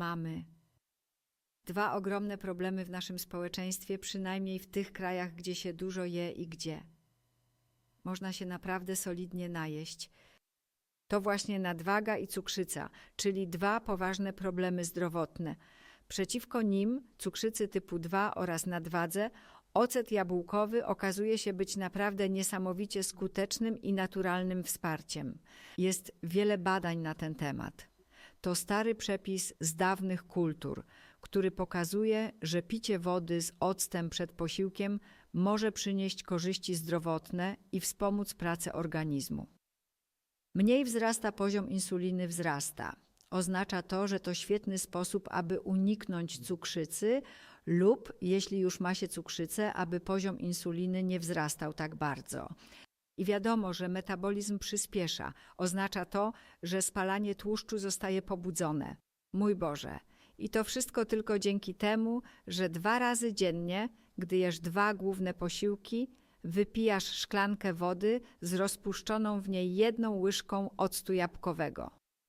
mamy. Dwa ogromne problemy w naszym społeczeństwie, przynajmniej w tych krajach, gdzie się dużo je i gdzie. Można się naprawdę solidnie najeść. To właśnie nadwaga i cukrzyca, czyli dwa poważne problemy zdrowotne. Przeciwko nim, cukrzycy typu 2 oraz nadwadze, ocet jabłkowy okazuje się być naprawdę niesamowicie skutecznym i naturalnym wsparciem. Jest wiele badań na ten temat. To stary przepis z dawnych kultur, który pokazuje, że picie wody z octem przed posiłkiem może przynieść korzyści zdrowotne i wspomóc pracę organizmu. Mniej wzrasta poziom insuliny wzrasta. Oznacza to, że to świetny sposób, aby uniknąć cukrzycy lub, jeśli już ma się cukrzycę, aby poziom insuliny nie wzrastał tak bardzo. I wiadomo, że metabolizm przyspiesza. Oznacza to, że spalanie tłuszczu zostaje pobudzone. Mój Boże. I to wszystko tylko dzięki temu, że dwa razy dziennie, gdy jesz dwa główne posiłki, wypijasz szklankę wody z rozpuszczoną w niej jedną łyżką octu jabłkowego.